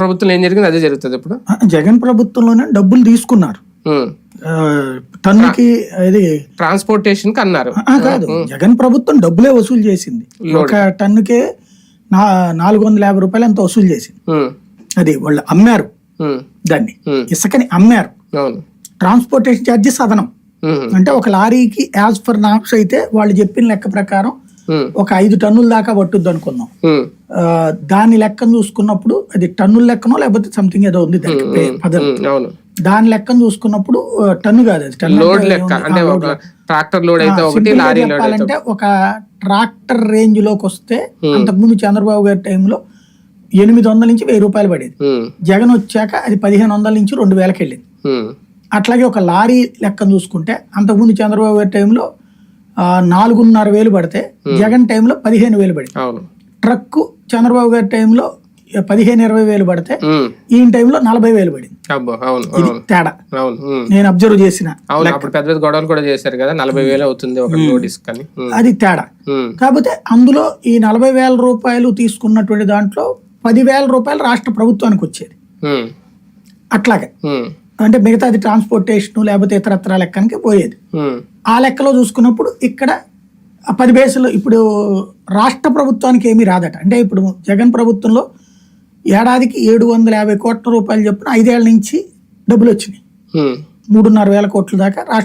ప్రభుత్వం ఏం జరిగింది? అదే జరుగుతుంది ఇప్పుడు? జగన్ ప్రభుత్వంలోనే డబ్బులు తీసుకున్నారు. టన్నుకి ఇది ట్రాన్స్పోర్టేషన్కి అన్నారు. కాదు. జగన్ ప్రభుత్వం డబ్బులే వసూలు చేసింది. ఒక టన్నుకే నాలుగు వందల యాభై రూపాయలు ఎంత వసూలు చేసింది. అది వాళ్ళు అమ్మారు. దాన్ని. ఇసుకని అమ్మారు. ట్రాన్స్పోర్టేషన్ ఛార్జెస్ అదనం. అంటే ఒక లారీకి యాజ్ పర్ నాప్స్ అయితే వాళ్ళు చెప్పిన లెక్క ప్రకారం. ఒక ఐదు టన్నుల దాకా పట్టుద్ది అనుకుందాం. ఆ, దాని లెక్కను చూసుకున్నప్పుడు అది టన్నుల లెక్కనో లేకపోతే సంథింగ్ ఏదో ఉంది. అవును. దాని లెక్కను చూసుకున్నప్పుడు టన్ను కాదు అది. టన్ను లోడ్ అంటే లెక్క ఒక. ట్రాక్టర్ లోడ్ అయితే ఒకటి లారీ లోడ్ ఒక ట్రాక్టర్ రేంజ్లోకి వస్తే అంతకుముందు చంద్రబాబు గారి టైంలో ఎనిమిది వందల నుంచి వెయ్యి రూపాయలు పడేది. జగన్ వచ్చాక అది పదిహేను వందల నుంచి రెండు వేలకు వెళ్ళింది. అట్లాగే ఒక లారీ లెక్కను చూసుకుంటే అంతకుముందు చంద్రబాబు గారి టైంలో నాలుగున్నర వేలు పడితే జగన్ టైంలో పదిహేను వేలు పడింది. ట్రక్కు చంద్రబాబు గారి టైంలో పదిహేను ఇరవై వేలు పడితే. ఈయన టైంలో నలభై వేలు పడింది ఇది తేడా. నేను అబ్జర్వ్ చేసిన పెద్ద పెద్ద గొడవలు కూడా చేశారు కదా నలభై వేలు అవుతుంది ఉమ్. అది తేడా. కాకపోతే అందులో ఈ నలభై వేల రూపాయలు తీసుకున్నటువంటి దాంట్లో పదివేల రూపాయలు రాష్ట్ర ప్రభుత్వానికి వచ్చేది. అట్లాగే. అంటే మిగతాది ట్రాన్స్పోర్టేషన్ లేకపోతే ఇతరత్ర లెక్కనికి పోయేది. ఆ లెక్కలో చూసుకున్నప్పుడు ఇక్కడ పది బేసులు ఇప్పుడు రాష్ట్ర ప్రభుత్వానికి ఏమీ రాదట అంటే ఇప్పుడు జగన్ ప్రభుత్వంలో ఏడాదికి ఏడు వందల యాభై కోట్ల రూపాయలు చొప్పున ఐదేళ్ళ నుంచి డబ్బులు వచ్చినాయి. మూడున్నర వేల కోట్ల దాకా రాష్ట్ర